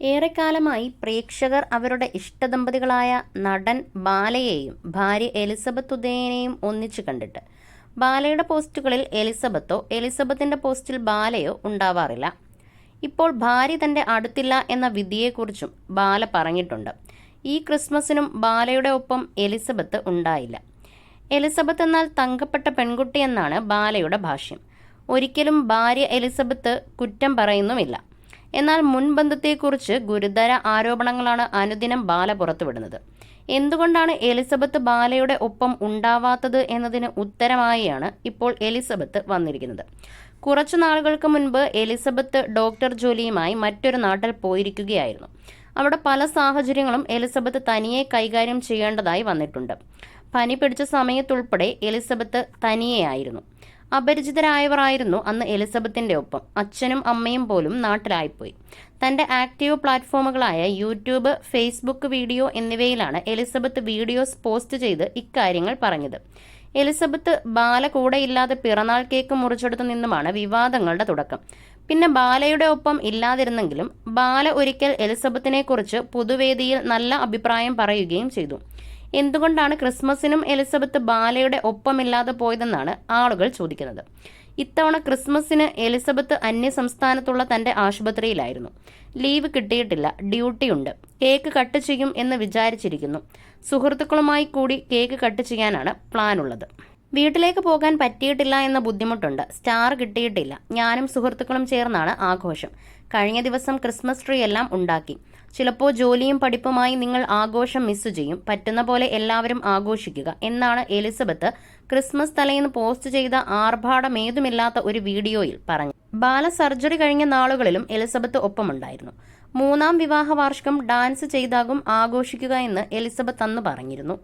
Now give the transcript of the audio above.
ഏറെക്കാലമായി പ്രേക്ഷകർ അവരുടെ ഇഷ്ടദമ്പതികളായ നടൻ ബാലയെയും ഭാര്യ എലിസബത്ത് ഉദയനെയും ഒന്നിച്ചു കണ്ടിട്ട്. ബാലയുടെ പോസ്റ്റുകളിൽ എലിസബത്തോ എലിസബത്തിന്റെ പോസ്റ്റിൽ ബാലയോ ഉണ്ടാവാറില്ല. ഇപ്പോൾ ഭാര്യ തന്റെ അടുത്തില്ല എന്ന വിധിയെക്കുറിച്ചും ബാല പറഞ്ഞിട്ടുണ്ട്. ഈ ക്രിസ്മസിനും ബാലയുടെ ഒപ്പം എലിസബത്ത് ഉണ്ടായില്ല. എലിസബത്ത് എന്നാൽ തങ്കപ്പെട്ട പെൺകുട്ടി എന്നാണ് ബാലയുടെ ഭാഷ്യം. ഒരിക്കലും ഭാര്യ എലിസബത്ത് കുറ്റം പറയുന്നുമില്ല. എന്നാൽ മുൻബന്ധത്തെക്കുറിച്ച് ഗുരുതര ആരോപണങ്ങളാണ് അനുദിനം ബാല പുറത്തുവിടുന്നത്. എന്തുകൊണ്ടാണ് എലിസബത്ത് ബാലയുടെ ഒപ്പം ഉണ്ടാവാത്തത് എന്നതിന് ഉത്തരമായാണ് ഇപ്പോൾ എലിസബത്ത് വന്നിരിക്കുന്നത്. കുറച്ചു നാളുകൾക്ക് മുൻപ് എലിസബത്ത് ഡോക്ടർ ജോലിയുമായി മറ്റൊരു നാട്ടിൽ പോയിരിക്കുകയായിരുന്നു. അവിടെ പല സാഹചര്യങ്ങളും എലിസബത്ത് തനിയെ കൈകാര്യം ചെയ്യേണ്ടതായി വന്നിട്ടുണ്ട്. പനി പിടിച്ച സമയത്തുൾപ്പെടെ എലിസബത്ത് തനിയെയായിരുന്നു. അപരിചിതരായവരായിരുന്നു അന്ന് എലിസബത്തിന്റെ ഒപ്പം. അച്ഛനും അമ്മയും പോലും നാട്ടിലായിപ്പോയി. തന്റെ ആക്റ്റീവ് പ്ലാറ്റ്ഫോമുകളായ യൂട്യൂബ് ഫേസ്ബുക്ക് വീഡിയോ എന്നിവയിലാണ് എലിസബത്ത് വീഡിയോസ് പോസ്റ്റ് ചെയ്ത് ഇക്കാര്യങ്ങൾ പറഞ്ഞത്. എലിസബത്ത് ബാല കൂടെയില്ലാതെ പിറന്നാൾ കേക്ക് മുറിച്ചെടുത്തു നിന്നുമാണ് വിവാദങ്ങളുടെ തുടക്കം. പിന്നെ ബാലയുടെ ഒപ്പം ഇല്ലാതിരുന്നെങ്കിലും ബാല ഒരിക്കൽ എലിസബത്തിനെ കുറിച്ച് പൊതുവേദിയിൽ നല്ല അഭിപ്രായം പറയുകയും ചെയ്തു. എന്തുകൊണ്ടാണ് ക്രിസ്മസിനും എലിസബത്ത് ബാലയുടെ ഒപ്പമില്ലാതെ പോയതെന്നാണ് ആളുകൾ ചോദിക്കുന്നത്. ഇത്തവണ ക്രിസ്മസിന് എലിസബത്ത് അന്യസംസ്ഥാനത്തുള്ള തന്റെ ആശുപത്രിയിലായിരുന്നു. ലീവ് കിട്ടിയിട്ടില്ല ഡ്യൂട്ടിയുണ്ട്. കേക്ക് കട്ട് ചെയ്യും എന്ന് വിചാരിച്ചിരിക്കുന്നു. സുഹൃത്തുക്കളുമായി കൂടി കേക്ക് കട്ട് ചെയ്യാനാണ് പ്ലാനുള്ളത്. വീട്ടിലേക്ക് പോകാൻ പറ്റിയിട്ടില്ല എന്ന ബുദ്ധിമുട്ടുണ്ട്. സ്റ്റാർ കിട്ടിയിട്ടില്ല. ഞാനും സുഹൃത്തുക്കളും ചേർന്നാണ് ആഘോഷം. കഴിഞ്ഞ ദിവസം ക്രിസ്മസ് ട്രീ എല്ലാം ഉണ്ടാക്കി. ചിലപ്പോൾ ജോലിയും പഠിപ്പുമായി നിങ്ങൾ ആഘോഷം മിസ് ചെയ്യും. പറ്റുന്ന പോലെ എല്ലാവരും ആഘോഷിക്കുക എന്നാണ് എലിസബത്ത് ക്രിസ്മസ് തലേന്ന് പോസ്റ്റ് ചെയ്ത ആർഭാടമേതുമില്ലാത്ത ഒരു വീഡിയോയിൽ പറഞ്ഞു ബാല സർജറി കഴിഞ്ഞ നാളുകളിലും എലിസബത്ത് ഒപ്പമുണ്ടായിരുന്നു. മൂന്നാം വിവാഹ വാർഷികം ഡാൻസ് ചെയ്താകും ആഘോഷിക്കുക എന്ന് എലിസബത്ത് അന്ന് പറഞ്ഞിരുന്നു.